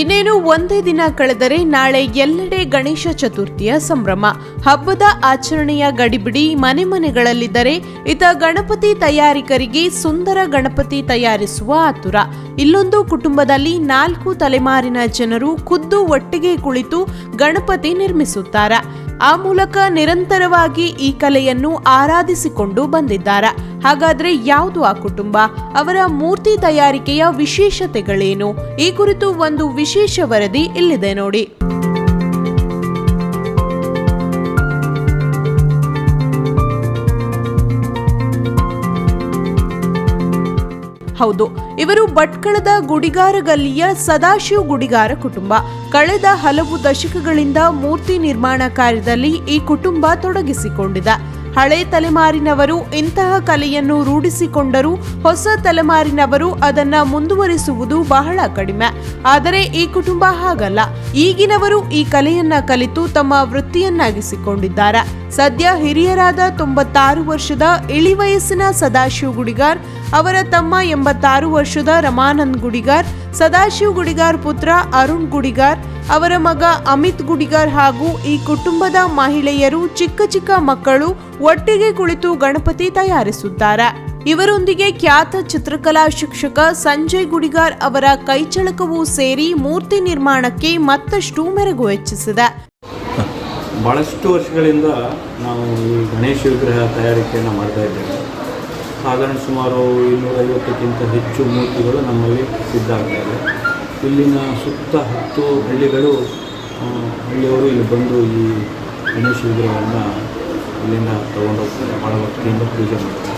ಇನ್ನೇನು ಒಂದೇ ದಿನ ಕಳೆದರೆ ನಾಳೆ ಎಲ್ಲೆಡೆ ಗಣೇಶ ಚತುರ್ಥಿಯ ಸಂಭ್ರಮ. ಹಬ್ಬದ ಆಚರಣೆಯ ಗಡಿಬಿಡಿ ಮನೆ ಮನೆಗಳಲ್ಲಿದ್ದರೆ ಇತ ಗಣಪತಿ ತಯಾರಿಕರಿಗೆ ಸುಂದರ ಗಣಪತಿ ತಯಾರಿಸುವ ಆತುರ ಇಲ್ಲೊಂದು ಕುಟುಂಬದಲ್ಲಿ ನಾಲ್ಕು ತಲೆಮಾರಿನ ಜನರು ಖುದ್ದು ಒಟ್ಟಿಗೆ ಕುಳಿತು ಗಣಪತಿ ನಿರ್ಮಿಸುತ್ತಾರೆ. ಆ ಮೂಲಕ ನಿರಂತರವಾಗಿ ಈ ಕಲೆಯನ್ನು ಆರಾಧಿಸಿಕೊಂಡು ಬಂದಿದ್ದಾರೆ. ಹಾಗಾದ್ರೆ ಯಾವುದು ಆ ಕುಟುಂಬ? ಅವರ ಮೂರ್ತಿ ತಯಾರಿಕೆಯ ವಿಶೇಷತೆಗಳೇನು? ಈ ಕುರಿತು ಒಂದು ವಿಶೇಷ ವರದಿ ಇಲ್ಲಿದೆ ನೋಡಿ. ಹೌದು, ಇವರು ಭಟ್ಕಳದ ಗುಡಿಗಾರ ಗಲ್ಲಿಯ ಸದಾಶಿವ ಗುಡಿಗಾರ ಕುಟುಂಬ. ಕಳೆದ ಹಲವು ದಶಕಗಳಿಂದ ಮೂರ್ತಿ ನಿರ್ಮಾಣ ಕಾರ್ಯದಲ್ಲಿ ಈ ಕುಟುಂಬ ತೊಡಗಿಸಿಕೊಂಡಿದೆ. ಹಳೆ ತಲೆಮಾರಿನವರು ಇಂತಹ ಕಲೆಯನ್ನು ರೂಢಿಸಿಕೊಂಡರೂ ಹೊಸ ತಲೆಮಾರಿನವರು ಅದನ್ನ ಮುಂದುವರಿಸುವುದು ಬಹಳ ಕಡಿಮೆ. ಆದರೆ ಈ ಕುಟುಂಬ ಹಾಗಲ್ಲ. ಈಗಿನವರು ಈ ಕಲೆಯನ್ನ ಕಲಿತು ತಮ್ಮ ವೃತ್ತಿಯನ್ನಾಗಿಸಿಕೊಂಡಿದ್ದಾರೆ. ಸದ್ಯ ಹಿರಿಯರಾದ ತೊಂಬತ್ತಾರು ವರ್ಷದ ಇಳಿವಯಸ್ಸಿನ ಸದಾಶಿವ ಗುಡಿಗಾರ್ ಅವರ ತಮ್ಮ ಎಂಬತ್ತಾರು ವರ್ಷದ ರಮಾನಂದ್ ಗುಡಿಗಾರ್, ಸದಾಶಿವ್ ಗುಡಿಗಾರ್ ಪುತ್ರ ಅರುಣ್ ಗುಡಿಗಾರ್, ಅವರ ಮಗ ಅಮಿತ್ ಗುಡಿಗಾರ್ ಹಾಗೂ ಈ ಕುಟುಂಬದ ಮಹಿಳೆಯರು ಚಿಕ್ಕ ಚಿಕ್ಕ ಮಕ್ಕಳು ಒಟ್ಟಿಗೆ ಕುಳಿತು ಗಣಪತಿ ತಯಾರಿಸುತ್ತಾರೆ. ಇವರೊಂದಿಗೆ ಖ್ಯಾತ ಚಿತ್ರಕಲಾ ಶಿಕ್ಷಕ ಸಂಜಯ್ ಗುಡಿಗಾರ್ ಅವರ ಕೈಚಳಕವೂ ಸೇರಿ ಮೂರ್ತಿ ನಿರ್ಮಾಣಕ್ಕೆ ಮತ್ತಷ್ಟು ಮೆರುಗು ಹೆಚ್ಚಿಸಿದೆ. ಭಾಳಷ್ಟು ವರ್ಷಗಳಿಂದ ನಾವು ಈ ಗಣೇಶ ವಿಗ್ರಹ ತಯಾರಿಕೆಯನ್ನು ಮಾಡ್ತಾ ಇದ್ದೇವೆ. ಸಾಧಾರಣ ಸುಮಾರು ಇನ್ನೂರೈವತ್ತಕ್ಕಿಂತ ಹೆಚ್ಚು ಮೂರ್ತಿಗಳು ನಮ್ಮಲ್ಲಿ ಸಿದ್ಧ ಆಗ್ತಾಯಿದೆ ಇಲ್ಲಿನ ಸುತ್ತ ಹತ್ತು ಹಳ್ಳಿಗಳು ಹಳ್ಳಿಯವರು ಇಲ್ಲಿ ಬಂದು ಈ ಗಣೇಶ ವಿಗ್ರಹವನ್ನು ಇಲ್ಲಿಂದ ತಗೊಂಡೋಗ್ತಾರೆ ಭಾಳ ಭಕ್ತಿಯಿಂದ ಪೂಜೆ ಮಾಡ್ತಾರೆ.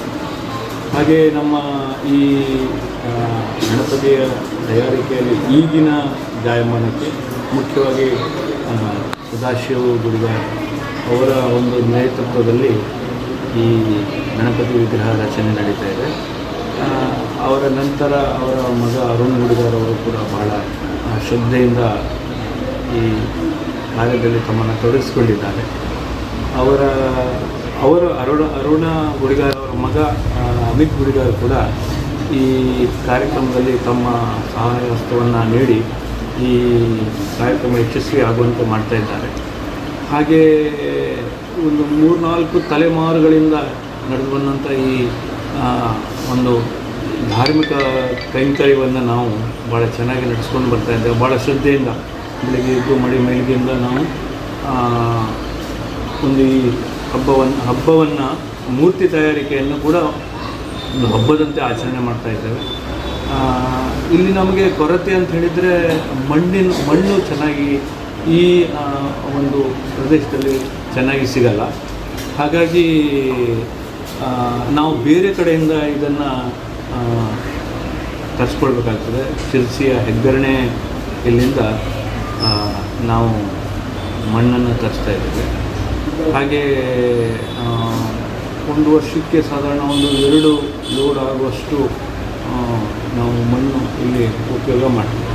ಹಾಗೆ ನಮ್ಮ ಈ ಗಣಪತಿಯ ತಯಾರಿಕೆಯಲ್ಲಿ ಈಗಿನ ಜಾಯಮಾನಕ್ಕೆ ಮುಖ್ಯವಾಗಿ ಸದಾಶಿವ ಗುಡಿಗಾರ್ ಅವರ ಒಂದು ನೇತೃತ್ವದಲ್ಲಿ ಈ ಗಣಪತಿ ವಿಗ್ರಹ ರಚನೆ ನಡೀತಾ ಇದೆ. ಅವರ ನಂತರ ಅವರ ಮಗ ಅರುಣ್ ಅವರು ಕೂಡ ಬಹಳ ಶ್ರದ್ಧೆಯಿಂದ ಈ ಕಾರ್ಯದಲ್ಲಿ ತಮ್ಮನ್ನು ತೊಡಗಿಸಿಕೊಂಡಿದ್ದಾರೆ. ಅವರ, ಅವರು ಅರುಣ ಅರುಣ ಗುಡಿಗಾರ್ ಅವರ ಮಗ ಅಮಿತ್ ಗುಡಿಗಾರ್ ಕೂಡ ಈ ಕಾರ್ಯಕ್ರಮದಲ್ಲಿ ತಮ್ಮ ಸಹಾಯ ಹಸ್ತವನ್ನು ನೀಡಿ ಈ ಕಾರ್ಯಕ್ರಮ ಯಶಸ್ವಿ ಆಗುವಂತೆ ಮಾಡ್ತಾ ಇದ್ದಾರೆ. ಹಾಗೆ ಒಂದು ಮೂರ್ನಾಲ್ಕು ತಲೆಮಾರುಗಳಿಂದ ನಡೆದು ಬಂದಂಥ ಈ ಒಂದು ಧಾರ್ಮಿಕ ಕೈಂಕರ್ಯವನ್ನು ನಾವು ಭಾಳ ಚೆನ್ನಾಗಿ ನಡೆಸ್ಕೊಂಡು ಬರ್ತಾ ಇದ್ದೇವೆ. ಭಾಳ ಶ್ರದ್ಧೆಯಿಂದ ಬೆಳಿಗ್ಗೆ ಎದ್ದು ಮಡಿ ಮೈಲಿಗೆಯಿಂದ ನಾವು ಒಂದು ಈ ಹಬ್ಬವನ್ನು ಹಬ್ಬವನ್ನು ಮೂರ್ತಿ ತಯಾರಿಕೆಯನ್ನು ಕೂಡ ಒಂದು ಹಬ್ಬದಂತೆ ಆಚರಣೆ ಮಾಡ್ತಾ ಇದ್ದೇವೆ. ಇಲ್ಲಿ ನಮಗೆ ಕೊರತೆ ಅಂತ ಹೇಳಿದರೆ ಮಣ್ಣಿನ, ಮಣ್ಣು ಚೆನ್ನಾಗಿ ಈ ಒಂದು ಪ್ರದೇಶದಲ್ಲಿ ಚೆನ್ನಾಗಿ ಸಿಗಲ್ಲ. ಹಾಗಾಗಿ ನಾವು ಬೇರೆ ಕಡೆಯಿಂದ ಇದನ್ನು ತರಿಸ್ಕೊಳ್ಬೇಕಾಗ್ತದೆ. ಶಿರ್ಸಿಯ ಹೆಗ್ಗರಣೆ ಇಲ್ಲಿಂದ ನಾವು ಮಣ್ಣನ್ನು ತರಿಸ್ತಾ ಇದ್ದೇವೆ. ಹಾಗೆ ಒಂದು ವರ್ಷಕ್ಕೆ ಸಾಧಾರಣ ಒಂದು ಎರಡು ಲೋಡ್ ಆಗುವಷ್ಟು ನಾವು ಮಣ್ಣು ಇಲ್ಲಿ ಉಪಯೋಗ ಮಾಡ್ತೀವಿ.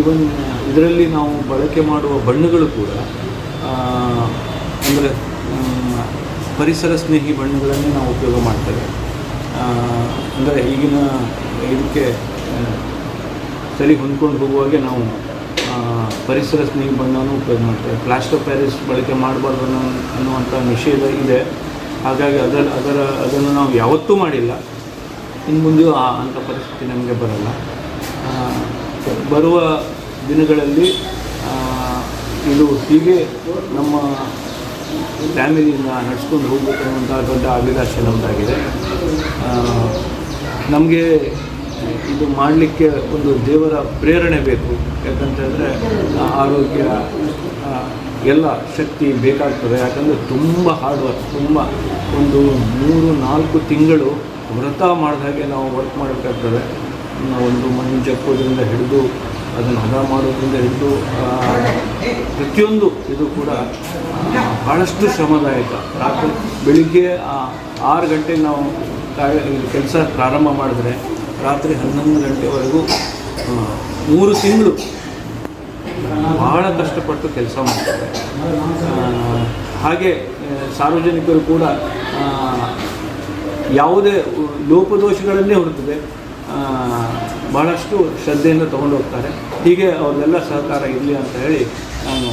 ಇವನ್ ಇದರಲ್ಲಿ ನಾವು ಬಳಕೆ ಮಾಡುವ ಬಣ್ಣಗಳು ಕೂಡ ಅಂದರೆ ಪರಿಸರ ಸ್ನೇಹಿ ಬಣ್ಣಗಳನ್ನೇ ನಾವು ಉಪಯೋಗ ಮಾಡ್ತೇವೆ. ಅಂದರೆ ಈಗಿನ ಇದಕ್ಕೆ ಸರಿ ಹೊಂದ್ಕೊಂಡು ಹೋಗುವಾಗೆ ನಾವು ಪರಿಸರ ಸ್ನೇಹಿ ಬಣ್ಣವನ್ನು ಉಪಯೋಗ ಮಾಡ್ತೇವೆ. ಪ್ಲಾಸ್ಟರ್ ಪ್ಯಾರಿಸ್ ಬಳಕೆ ಮಾಡಬಾರ್ದು ಅನ್ನೋ, ಅನ್ನುವಂಥ ನಿಷೇಧ ಇದೆ. ಹಾಗಾಗಿ ಅದರ ಅದರ, ಅದನ್ನು ನಾವು ಯಾವತ್ತೂ ಮಾಡಿಲ್ಲ. ಇನ್ನು ಮುಂದೆ ಆ ಅಂಥ ಪರಿಸ್ಥಿತಿ ನಮಗೆ ಬರಲ್ಲ. ಬರುವ ದಿನಗಳಲ್ಲಿ ಇದು ಹೀಗೆ ನಮ್ಮ ಫ್ಯಾಮಿಲಿಯಿಂದ ನಡೆಸ್ಕೊಂಡು ಹೋಗಬೇಕು ಅನ್ನುವಂಥ ದೊಡ್ಡ ಅಭಿಲಾಷೆ ನಮ್ಮದಾಗಿದೆ ನಮಗೆ ಇದು ಮಾಡಲಿಕ್ಕೆ ಒಂದು ದೇವರ ಪ್ರೇರಣೆ ಬೇಕು. ಯಾಕಂತಂದರೆ ಆರೋಗ್ಯ ಎಲ್ಲ ಶಕ್ತಿ ಬೇಕಾಗ್ತದೆ. ಯಾಕಂದರೆ ತುಂಬ ಹಾರ್ಡ್ ವರ್ಕ್ ತುಂಬ ಒಂದು ಮೂರು ನಾಲ್ಕು ತಿಂಗಳು ವ್ರತ ಮಾಡಿದ ಹಾಗೆ ನಾವು ವರ್ಕ್ ಮಾಡಬೇಕಾಗ್ತದೆ. ನಾವು ಒಂದು ಮಣ್ಣು ಜಪ್ಪೋದ್ರಿಂದ ಹಿಡಿದು, ಅದನ್ನು ಹದ ಮಾಡೋದ್ರಿಂದ ಹಿಡಿದು ಪ್ರತಿಯೊಂದು ಇದು ಕೂಡ ಬಹಳಷ್ಟು ಶ್ರಮದಾಯಕ. ರಾತ್ರಿ ಬೆಳಿಗ್ಗೆ ಆರು ಗಂಟೆಗೆ ನಾವು ಕೆಲಸ ಪ್ರಾರಂಭ ಮಾಡಿದ್ರೆ ರಾತ್ರಿ ಹನ್ನೊಂದು ಗಂಟೆವರೆಗೂ ಮೂರು ತಿಂಗಳು ಬಹಳ ಕಷ್ಟಪಟ್ಟು ಕೆಲಸ ಮಾಡ್ತಾರೆ. ಹಾಗೆ ಸಾರ್ವಜನಿಕರು ಕೂಡ ಯಾವುದೇ ಲೋಪದೋಷಗಳನ್ನೇ ಹೊರತದೆ ಭಾಳಷ್ಟು ಶ್ರದ್ಧೆಯಿಂದ ತಗೊಂಡು ಹೋಗ್ತಾರೆ. ಹೀಗೆ ಅವ್ರದ್ದೆಲ್ಲ ಸಹಕಾರ ಇರಲಿ ಅಂತ ಹೇಳಿ ನಾನು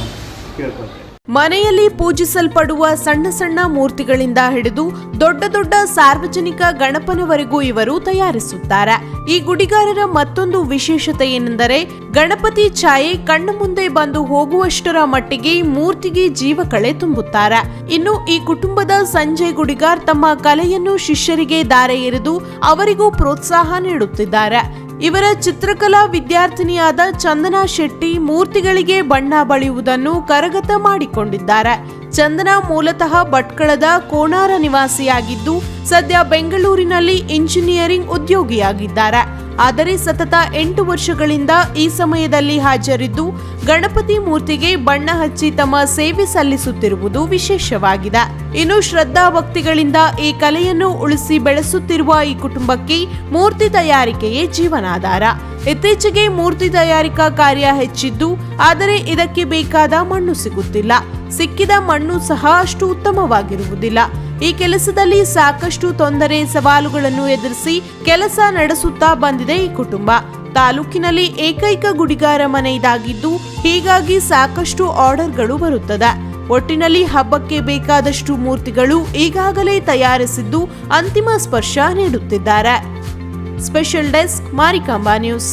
ಕೇಳ್ಕೊಳ್ತೇನೆ. ಮನೆಯಲ್ಲಿ ಪೂಜಿಸಲ್ಪಡುವ ಸಣ್ಣ ಸಣ್ಣ ಮೂರ್ತಿಗಳಿಂದ ಹಿಡಿದು ದೊಡ್ಡ ದೊಡ್ಡ ಸಾರ್ವಜನಿಕ ಗಣಪನವರೆಗೂ ಇವರು ತಯಾರಿಸುತ್ತಾರೆ. ಈ ಗುಡಿಗಾರರ ಮತ್ತೊಂದು ವಿಶೇಷತೆ ಏನೆಂದರೆ, ಗಣಪತಿ ಛಾಯೆ ಕಣ್ಣ ಮುಂದೆ ಬಂದು ಹೋಗುವಷ್ಟರ ಮಟ್ಟಿಗೆ ಮೂರ್ತಿಗೆ ಜೀವಕಳೆ ತುಂಬುತ್ತಾರೆ. ಇನ್ನು ಈ ಕುಟುಂಬದ ಸಂಜಯ್ ಗುಡಿಗಾರ್ ತಮ್ಮ ಕಲೆಯನ್ನು ಶಿಷ್ಯರಿಗೆ ದಾರೆ ಎರೆದು ಅವರಿಗೂ ಪ್ರೋತ್ಸಾಹ ನೀಡುತ್ತಿದ್ದಾರೆ. ಇವರ ಚಿತ್ರಕಲಾ ವಿದ್ಯಾರ್ಥಿನಿಯಾದ ಚಂದನಾ ಶೆಟ್ಟಿ ಮೂರ್ತಿಗಳಿಗೆ ಬಣ್ಣ ಬಳಿಯುವುದನ್ನು ಕರಗತ ಮಾಡಿಕೊಂಡಿದ್ದಾರೆ. ಚಂದನಾ ಮೂಲತಃ ಭಟ್ಕಳದ ಕೋಣಾರ ನಿವಾಸಿಯಾಗಿದ್ದು, ಸದ್ಯ ಬೆಂಗಳೂರಿನಲ್ಲಿ ಇಂಜಿನಿಯರಿಂಗ್ ಉದ್ಯೋಗಿಯಾಗಿದ್ದಾರೆ. ಆದರೆ ಸತತ ಎಂಟು ವರ್ಷಗಳಿಂದ ಈ ಸಮಯದಲ್ಲಿ ಹಾಜರಿದ್ದು, ಗಣಪತಿ ಮೂರ್ತಿಗೆ ಬಣ್ಣ ಹಚ್ಚಿ ತಮ್ಮ ಸೇವೆ ಸಲ್ಲಿಸುತ್ತಿರುವುದು ವಿಶೇಷವಾಗಿದೆ. ಇನ್ನು ಶ್ರದ್ಧಾ ಭಕ್ತಿಗಳಿಂದ ಈ ಕಲೆಯನ್ನು ಉಳಿಸಿ ಬೆಳೆಸುತ್ತಿರುವ ಈ ಕುಟುಂಬಕ್ಕೆ ಮೂರ್ತಿ ತಯಾರಿಕೆಯೇ ಜೀವನಾಧಾರ. ಇತ್ತೀಚೆಗೆ ಮೂರ್ತಿ ತಯಾರಿಕಾ ಕಾರ್ಯ ಹೆಚ್ಚಿದ್ದು, ಆದರೆ ಇದಕ್ಕೆ ಬೇಕಾದ ಮಣ್ಣು ಸಿಗುತ್ತಿಲ್ಲ. ಸಿಕ್ಕಿದ ಮಣ್ಣು ಸಹ ಅಷ್ಟು ಉತ್ತಮವಾಗಿರುವುದಿಲ್ಲ. ಈ ಕೆಲಸದಲ್ಲಿ ಸಾಕಷ್ಟು ತೊಂದರೆ ಸವಾಲುಗಳನ್ನು ಎದುರಿಸಿ ಕೆಲಸ ನಡೆಸುತ್ತಾ ಬಂದಿದೆ ಈ ಕುಟುಂಬ. ತಾಲೂಕಿನಲ್ಲಿ ಏಕೈಕ ಗುಡಿಗಾರ ಮನೆ ಇದಾಗಿದ್ದು, ಹೀಗಾಗಿ ಸಾಕಷ್ಟು ಆರ್ಡರ್ಗಳು ಬರುತ್ತದೆ. ಒಟ್ಟಿನಲ್ಲಿ ಹಬ್ಬಕ್ಕೆ ಬೇಕಾದಷ್ಟು ಮೂರ್ತಿಗಳು ಈಗಾಗಲೇ ತಯಾರಿಸಿದ್ದು ಅಂತಿಮ ಸ್ಪರ್ಶ ನೀಡುತ್ತಿದ್ದಾರೆ. Special desk Marikamba news.